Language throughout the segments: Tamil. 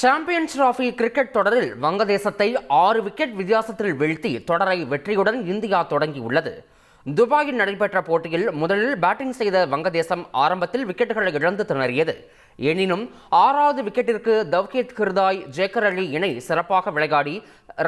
சாம்பியன்ஸ் டிராஃபி கிரிக்கெட் தொடரில் வங்கதேசத்தை ஆறு விக்கெட் வித்தியாசத்தில் வீழ்த்தி தொடரை வெற்றியுடன் இந்தியா தொடங்கியுள்ளது. துபாயில் நடைபெற்ற போட்டியில் முதலில் பேட்டிங் செய்த வங்கதேசம் ஆரம்பத்தில் விக்கெட்டுகளை இழந்து திணறியது. எனினும் ஆறாவது விக்கெட்டிற்கு தவ்கேத் கிருதாய் ஜேக்கர் அலி இணை சிறப்பாக விளையாடி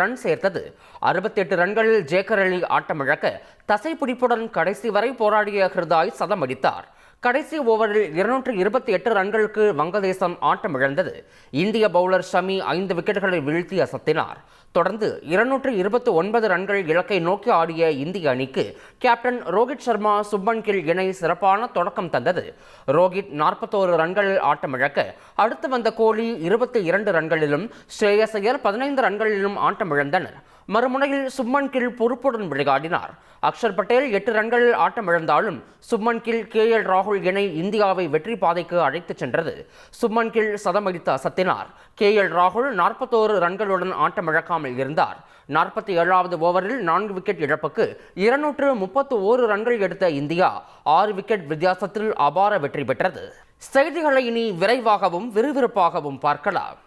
ரன் சேர்த்தது. அறுபத்தெட்டு ரன்களில் ஜேக்கர் அலி ஆட்டமிழக்க தசைப்பிடிப்புடன் கடைசி வரை போராடிய ஹிர்தாய் சதம் அடித்தார். கடைசி ஓவரில் இருநூற்று இருபத்தி எட்டு ரன்களுக்கு வங்கதேசம் ஆட்டமிழந்தது. இந்திய பவுலர் ஷமி ஐந்து விக்கெட்டுகளை வீழ்த்தி அசத்தினார். தொடர்ந்து இருநூற்று இருபத்தி ஒன்பது ரன்கள் இலக்கை நோக்கி ஆடிய இந்திய அணிக்கு கேப்டன் ரோஹித் சர்மா சுப்மன் கில் இணை சிறப்பான தொடக்கம் தந்தது. ரோஹித் நாற்பத்தோரு ரன்களில் ஆட்டமிழக்க அடுத்து வந்த கோலி இருபத்தி இரண்டு ரன்களிலும் ஸ்ரேயஸ் ஐயர் பதினைந்து ரன்களிலும் ஆட்டமிழந்தனர். மறுமுனையில் சுப்மன் கில் பொறுப்புடன் விளையாடினார். அக்ஷர் பட்டேல் எட்டு ரன்களில் ஆட்டமிழந்தாலும் சுப்மன் கில் கே எல் ராகுல் இணை இந்தியாவை வெற்றி பாதைக்கு அழைத்துச் சென்றது. சுப்மன் கில் சதமடித்து அசத்தினார். கே எல் ராகுல் நாற்பத்தோரு ரன்களுடன் ஆட்டமிழக்காமல் இருந்தார். நாற்பத்தி ஏழாவது ஓவரில் நான்கு விக்கெட் இழப்புக்கு இருநூற்று முப்பத்து ஓரு ரன்கள் எடுத்த இந்தியா ஆறு விக்கெட் வித்தியாசத்தில் அபார வெற்றி பெற்றது. செய்திகளை இனி விரைவாகவும் விறுவிறுப்பாகவும் பார்க்கலாம்.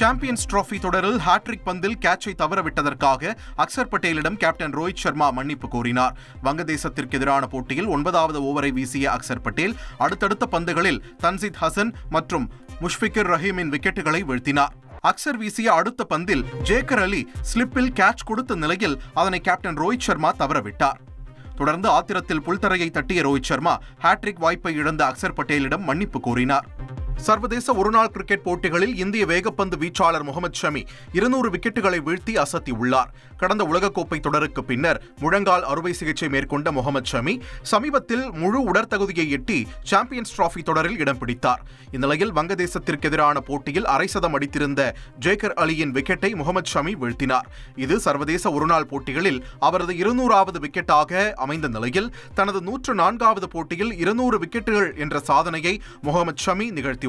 சாம்பியன்ஸ் டிராபி தொடரில் ஹாட்ரிக் பந்தில் கேட்சை தவறவிட்டதற்காக அக்சர் பட்டேலிடம் கேப்டன் ரோஹித் சர்மா மன்னிப்பு கோரினார். வங்கதேசத்திற்கு எதிரான போட்டியில் ஒன்பதாவது ஓவரை வீசிய அக்சர் பட்டேல் அடுத்தடுத்த பந்துகளில் தன்சித் ஹசன் மற்றும் முஷ்பிகர் ரஹீமின் விக்கெட்டுகளை வீழ்த்தினார். அக்சர் வீசிய அடுத்த பந்தில் ஜேக்கர் அலி ஸ்லிப்பில் கேட்ச் கொடுத்த நிலையில் அதனை கேப்டன் ரோஹித் சர்மா தவறவிட்டார். தொடர்ந்து ஆத்திரத்தில் புல்தரையை தட்டிய ரோஹித் சர்மா ஹாட்ரிக் வாய்ப்பை இழந்த அக்சர் பட்டேலிடம் மன்னிப்பு கோரினார். சர்வதேச ஒருநாள் கிரிக்கெட் போட்டிகளில் இந்திய வேகப்பந்து வீச்சாளர் முகமது ஷமி இருநூறு விக்கெட்டுகளை வீழ்த்தி அசத்தியுள்ளார் கடந்த உலகக்கோப்பை தொடருக்கு பின்னர் முழங்கால் அறுவை சிகிச்சை மேற்கொண்ட முகமது ஷமி சமீபத்தில் முழு உடற்தகுதியை எட்டி சாம்பியன்ஸ் டிராபி தொடரில் இடம் பிடித்தார். இந்நிலையில் வங்கதேசத்திற்கு எதிரான போட்டியில் அரை சதம் அடித்திருந்த ஜேக்கர் அலியின் விக்கெட்டை முகமது ஷமி வீழ்த்தினார். இது சர்வதேச ஒருநாள் போட்டிகளில் அவரது இருநூறாவது விக்கெட்டாக அமைந்த நிலையில் தனது நூற்று நான்காவது போட்டியில் இருநூறு விக்கெட்டுகள் என்ற சாதனையை முகமது ஷமி நிகழ்த்தி